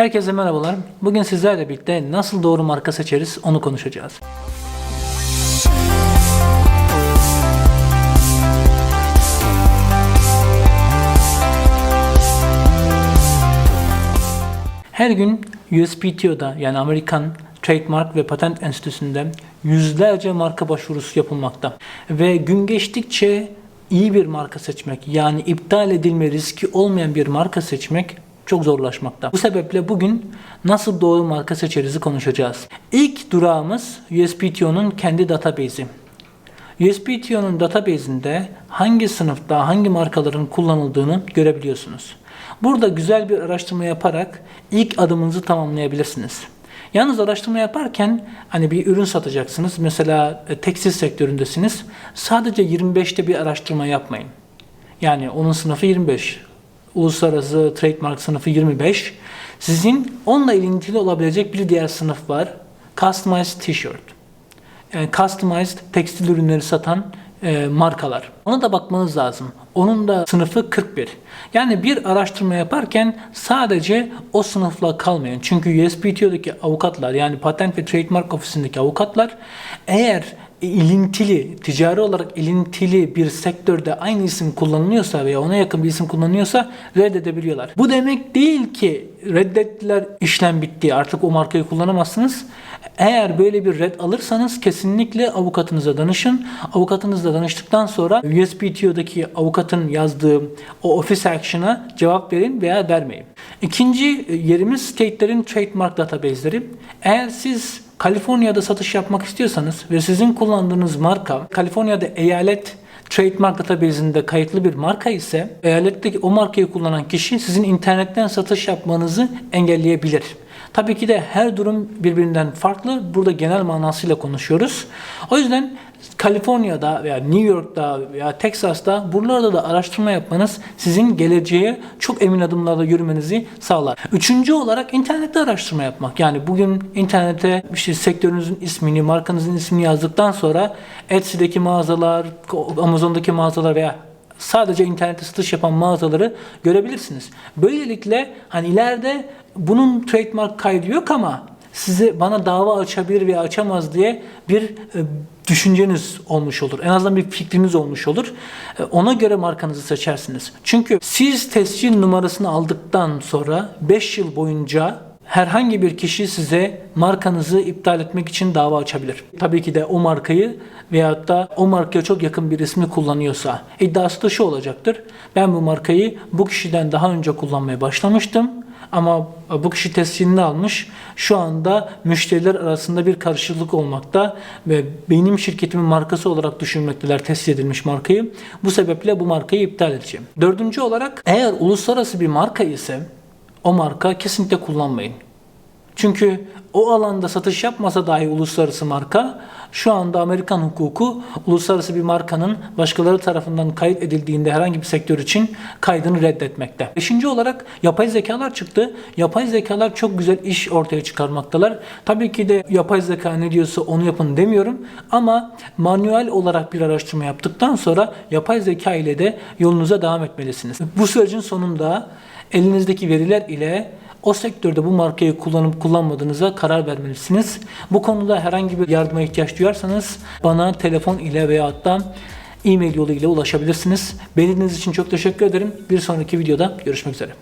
Herkese merhabalar. Bugün sizlerle birlikte nasıl doğru marka seçeriz onu konuşacağız. Her gün USPTO'da yani Amerikan Trademark ve Patent Enstitüsü'nde yüzlerce marka başvurusu yapılmakta. Ve gün geçtikçe iyi bir marka seçmek yani iptal edilme riski olmayan bir marka seçmek çok zorlaşmakta. Bu sebeple bugün nasıl doğru marka seçerizi konuşacağız. İlk durağımız USPTO'nun kendi database'i. USPTO'nun database'inde hangi sınıfta hangi markaların kullanıldığını görebiliyorsunuz. Burada güzel bir araştırma yaparak ilk adımınızı tamamlayabilirsiniz. Yalnız araştırma yaparken hani bir ürün satacaksınız. Mesela e, tekstil sektöründesiniz. Sadece 25'te bir araştırma yapmayın. Yani onun sınıfı 25. Uluslararası trademark sınıfı 25. Sizin onunla ilintili olabilecek bir diğer sınıf var. Customized T-shirt. Yani customized tekstil ürünleri satan e, markalar. Ona da bakmanız lazım. Onun da sınıfı 41. Yani bir araştırma yaparken sadece o sınıfla kalmayın. Çünkü USPTO'daki avukatlar yani Patent ve Trademark Ofisi'ndeki avukatlar eğer ilintili, ticari olarak ilintili bir sektörde aynı isim kullanılıyorsa veya ona yakın bir isim kullanıyorsa reddedebiliyorlar. Bu demek değil ki reddettiler işlem bitti artık o markayı kullanamazsınız. Eğer böyle bir red alırsanız kesinlikle avukatınıza danışın. Avukatınızla danıştıktan sonra USPTO'daki avukatın yazdığı o office action'a cevap verin veya vermeyin. İkinci yerimiz state'lerin trademark database'leri. Eğer siz Kaliforniya'da satış yapmak istiyorsanız ve sizin kullandığınız marka Kaliforniya'da eyalet trademark database'inde kayıtlı bir marka ise eyaletteki o markayı kullanan kişi sizin internetten satış yapmanızı engelleyebilir. Tabii ki de her durum birbirinden farklı. Burada genel manasıyla konuşuyoruz. O yüzden Kaliforniya'da veya New York'ta veya Texas'ta buralarda da araştırma yapmanız sizin geleceğe çok emin adımlarla yürümenizi sağlar. Üçüncü olarak internette araştırma yapmak. Yani bugün internete işte sektörünüzün ismini, markanızın ismini yazdıktan sonra Etsy'deki mağazalar, Amazon'daki mağazalar veya sadece internette satış yapan mağazaları görebilirsiniz. Böylelikle hani ileride bunun trademark kaydı yok ama size bana dava açabilir veya açamaz diye bir e, düşünceniz olmuş olur. En azından bir fikriniz olmuş olur. E, ona göre markanızı seçersiniz. Çünkü siz tescil numarasını aldıktan sonra 5 yıl boyunca herhangi bir kişi size markanızı iptal etmek için dava açabilir. Tabii ki de o markayı veyahut da o markaya çok yakın bir ismi kullanıyorsa iddiası da şu olacaktır. Ben bu markayı bu kişiden daha önce kullanmaya başlamıştım ama bu kişi tescilini almış. Şu anda müşteriler arasında bir karışıklık olmakta ve benim şirketimin markası olarak düşünmekteler tescil edilmiş markayı. Bu sebeple bu markayı iptal edeceğim. Dördüncü olarak eğer uluslararası bir marka ise o marka kesinlikle kullanmayın. Çünkü o alanda satış yapmasa dahi uluslararası marka şu anda Amerikan hukuku uluslararası bir markanın başkaları tarafından kayıt edildiğinde herhangi bir sektör için kaydını reddetmekte. Beşinci olarak yapay zekalar çıktı. Yapay zekalar çok güzel iş ortaya çıkarmaktalar. Tabii ki de yapay zeka ne diyorsa onu yapın demiyorum ama manuel olarak bir araştırma yaptıktan sonra yapay zeka ile de yolunuza devam etmelisiniz. Bu sürecin sonunda elinizdeki veriler ile o sektörde bu markayı kullanıp kullanmadığınıza karar vermelisiniz. Bu konuda herhangi bir yardıma ihtiyaç duyarsanız bana telefon ile veya da e-mail yoluyla ulaşabilirsiniz. Beğendiğiniz için çok teşekkür ederim. Bir sonraki videoda görüşmek üzere.